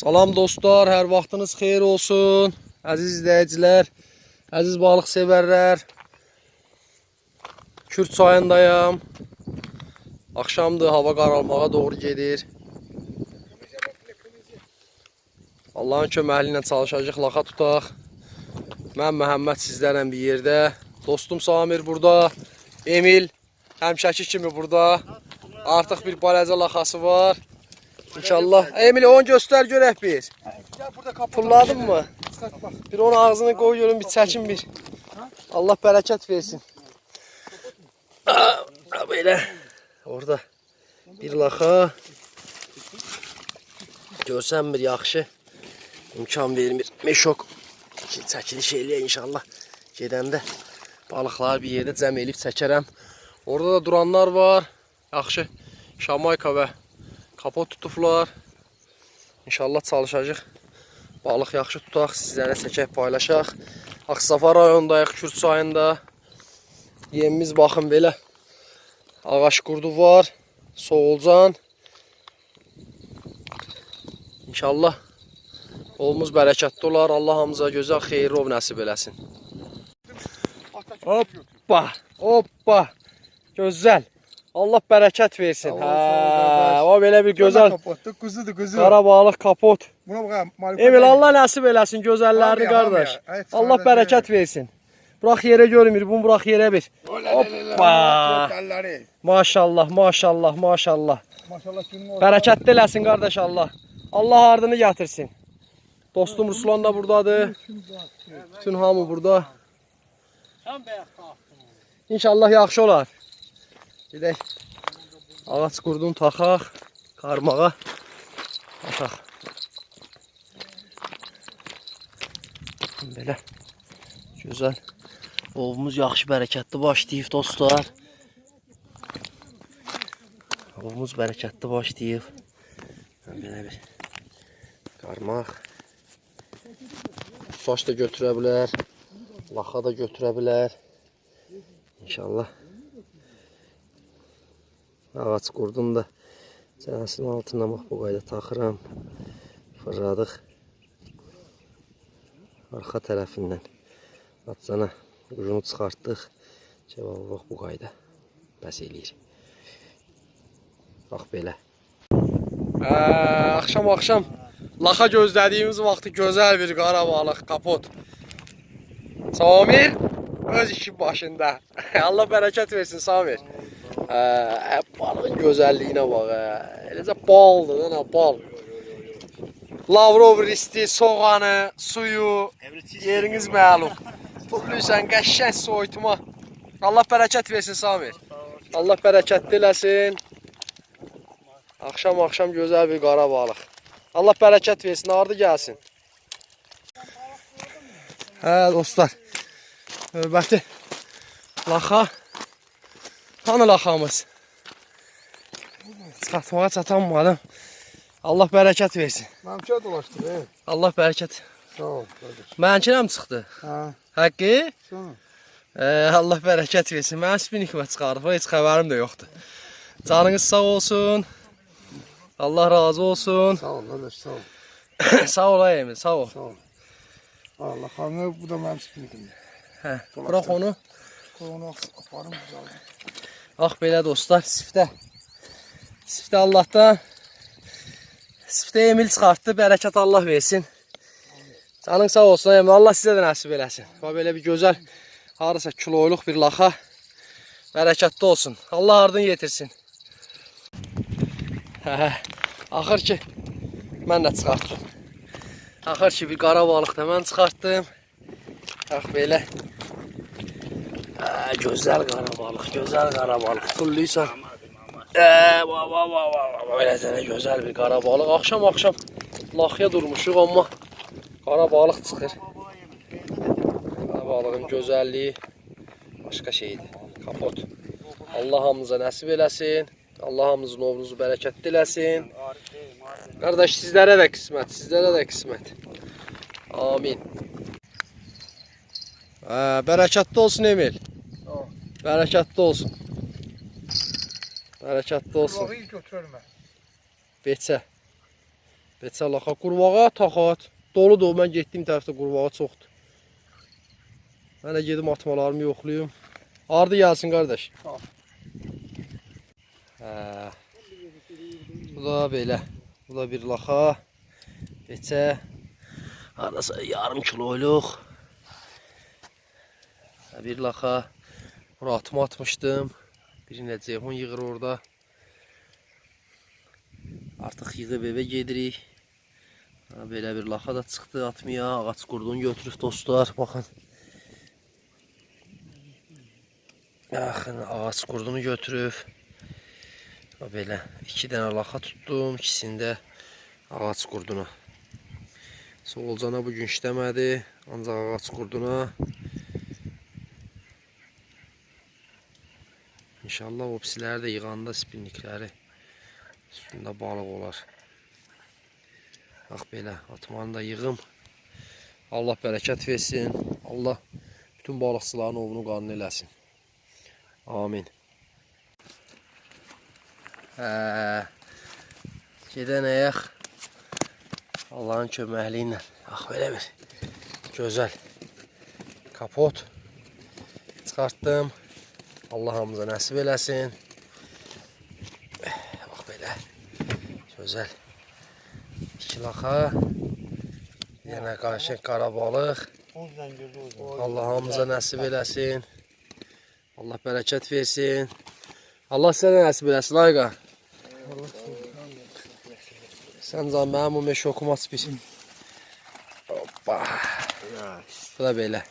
Salam dostlar, hər vaxtınız xeyir olsun. Əziz izləyicilər, əziz balıq sevərlər. Kürt çayındayam. Axşamdır, hava qaralmağa doğru gedir. Allahın köməyi ilə çalışacağıq, laxa tutaq. Mən Məhəmməd sizlərlə bir yerdə. Dostum Samir burada. Emil həmişəki kimi burada. Artıq bir balaca laxası var. İnşallah. Emil onu göstər görək bir. Pulladın mı? Bir onun ağzını koy görün bir çəkin bir. Allah bərəkət versin. Belə. Orada bir laxa. Görsən bir yaxşı. İmkan vermir. Meşok çəkiliş eləyə inşallah. Gedəndə balıqları bir yerdə cəm elib çəkərəm. Orada da duranlar var. Yaxşı. Şamayka və kapot tutublar. İnşallah çalışacaq. Balıq yaxşı tutaq, sizlərə çəkək, paylaşaq. Ağsafa rayonundayıq, Kürd çayında. Yemimiz baxın belə. Ağaç qurdu var, soğulcan. İnşallah olumuz bərəkətli olar. Allah hamımıza gözəl xeyirli ov nəsib eləsin. Hoppa, hoppa. Gözəl. Allah bərəkət versin. Allah Hə, o belə bir gözəl Kapattı. Kuzudu kuzu. qara balıq kapot. Buna bak. Marika Emil Allah nəsib eləsin gözəllərini qardaş. Evet, Allah bərəkət versin. Bırax yerə görmür, bunu bırax yerə bir. Hoppa. Maşallah, maşallah, maşallah. Maşallah günün. Bərəkətli eləsin qardaş Allah. Allah ardını gətirsin. Dostum Ruslan da burdadır. Bütün hamı burada. İnşallah yaxşı olar. Gedək. Ağac qurdun taxaq, qarmağa. Ataq. Belə. Gözəl. Ovumuz yaxşı bərəkətli başlayıb dostlar. Ovumuz bərəkətli başlayıb. Belə bir qarmaq. Saç da götürə bilər. Laxa da götürə bilər. İnşallah. Ağac qurdum da cənəsinin altına bax bu qayda taxıram. Fırladıq. Arxa tərəfindən atcana ucunu çıxartdıq. Cavabı bax bu qayda. Bəs eləyir. Bax belə. Hə, axşam axşam laxa gözlədiyimiz vaxtı gözəl bir qara balıq kapot. Samir öz işi başında. Allah bərəkət versin Samir. Hə, balığın gözəlliyinə bax. Hə. Eləcə baldır, nə bal. Lavrov risti, soğanı, suyu, yeriniz məlum. Toplayırsan qəşəng soyutma. Allah bərəkət versin Samir. Allah bərəkətli eləsin. Axşam axşam gözəl bir qara balıq. Allah bərəkət versin, ardı gəlsin. Hə dostlar. Növbəti laxa. Hanı laxamız? Çıxartmağa çatanmadım. Allah bərəkət versin. Dolaştı. Evet. Allah bərəkət. Sağ ol kardeş. Mənkinə mi çıxdı? Ha. Həqqi? Sonra. Ee, Allah bərəkət versin. Mənim spinnikmə çıxarıb, heç xəbərim də yoxdur. Canınız sağ olsun. Allah razı olsun. Sağ ol kardeş sağ ol. sağ ol Emil, sağ ol. Sağ ol. Allah kanı bu da benim spinikim. Hə, bırax onu. Onu aparım güzel. Bax belə dostlar, siftə. Siftə Allahdan. Siftə Emil çıxartdı, bərəkət Allah versin. Canın sağ olsun Emil, Allah sizə də nəsib eləsin. Bax belə bir gözəl, harasa kiloyluq bir laxa. Bərəkətli olsun. Allah ardın yetirsin. Hə, axır ki, mən də çıxartdım. Axır ki, bir qara balıq da mən çıxartdım. Bax belə. Qara balıq, gözəl qara balıq. Tulluysan. Hə, va va va va. Belə sənə gözəl bir axşam laxya durmuşuq amma qara balıq çıxır. Qara balığın gözəlliyi başqa şeydir. Kapot. Allah hamımıza nəsib eləsin. Allah hamımızın ovunuzu bərəkətli eləsin. Qardaş sizlərə də qismət, sizlərə də qismət. Amin. Hə, bərəkətli olsun Emil. Bərəkətli olsun. Bərəkətli olsun. Götürürüm ben. Beçə. Beçə laxa qurbağa taxat. Doludur. Mən getdiyim tərəfdə qurbağa çoxdur. Mən də gedim atmalarımı yoxlayım. Ardı gəlsin qardaş. Tamam. Hə. Bu da belə. Bu da bir laxa. Beçə. Arası yarım kiloyluq. Bir laxa. Bura atma atmışdım. Birində ceyhun yığır orada. Artıq yığıb evə gedirik. Belə bir laxa da çıxdı atmaya. Ağac qurdunu götürüb dostlar. Baxın. Baxın ağac qurdunu götürüb. Belə iki dənə laxa tutdum. İkisində ağac qurduna. Soğulcana bugün işləmədi. Ancaq ağac qurduna. İnşallah o pisiləri də yığanda spinnikləri üstündə balıq olar. Bax belə atmanı da yığım. Allah bərəkət versin. Allah bütün balıqçıların ovunu qanun eləsin. Amin. Hə. Gedən Allahın köməkliyi ilə. Bax belə bir gözəl kapot çıxartdım. Allah hamıza nəsib eləsin. Bax belə. Gözəl. İki laxa. Yenə qarşı qara balıq. Allah hamıza nəsib eləsin. Allah bərəkət versin. Allah sənə nəsib eləsin ayqa. Sən can mənim o meşokum aç bir. Hoppa. Bu da belə.